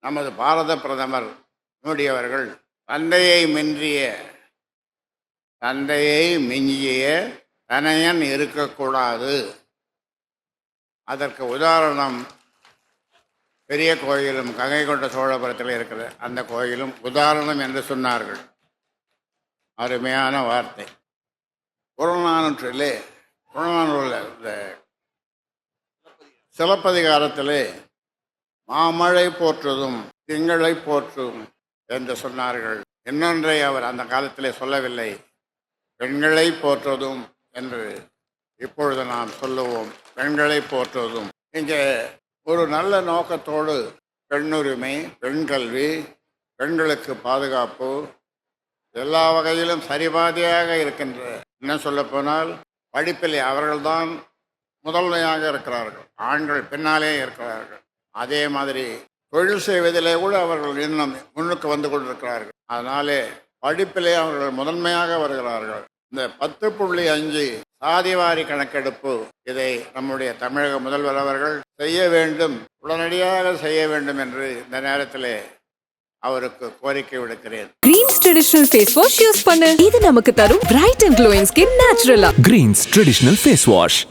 நமது பாரத பிரதமர் மோடியவர்கள் தந்தையை மின்றிய தந்தையை மிஞ்சிய தனையன் இருக்கக்கூடாது. அதற்கு உதாரணம் பெரிய கோயிலும் கங்கை கொண்ட சோழபுரத்தில் இருக்கிற அந்த கோயிலும் உதாரணம் என்று சொன்னார்கள். அருமையான வார்த்தை. புறநானூற்றிலே புறநானூரில் இந்த சிலப்பதிகாரத்திலே மாமழை போற்றுதும் திங்களை போற்றும் என்று சொன்னார்கள். இன்னொன்றை அவர் அந்த காலத்திலே சொல்லவில்லை. பெண்களை போற்றுவதும் என்று இப்பொழுது நாம் சொல்லுவோம். பெண்களை போற்றுவதும் இங்கே ஒரு நல்ல நோக்கத்தோடு பெண்ணுரிமை பெண் கல்வி பெண்களுக்கு பாதுகாப்பு எல்லா வகையிலும் சரிபாதியாக இருக்கின்ற என்ன சொல்லப்போனால் படிப்பிலே அவர்கள்தான் முதன்மையாக இருக்கிறார்கள். ஆண்கள் பின்னாலே இருக்கிறார்கள். அதே மாதிரி தொழில் செய்வதிலே கூட அவர்கள் இன்னும் முன்னுக்கு வந்து கொண்டிருக்கிறார்கள். அதனாலே படிப்பிலே அவர்கள் முதன்மையாக வருகிறார்கள். இந்த பத்து புள்ளி அஞ்சு சாதிவாரி கணக்கெடுப்பு இதை நம்முடைய தமிழக முதல்வர் அவர்கள் செய்ய வேண்டும் உடனடியாக செய்ய வேண்டும் என்று இந்த நேரத்திலே அவருக்கு கோரிக்கை விடுக்கிறேன். Greens traditional face wash use பண்ணு. இது நமக்கு தரும் பிரைட் அண்ட் க்ளோயிங் ஸ்கின் நேச்சுரலா Greens Traditional Face Wash.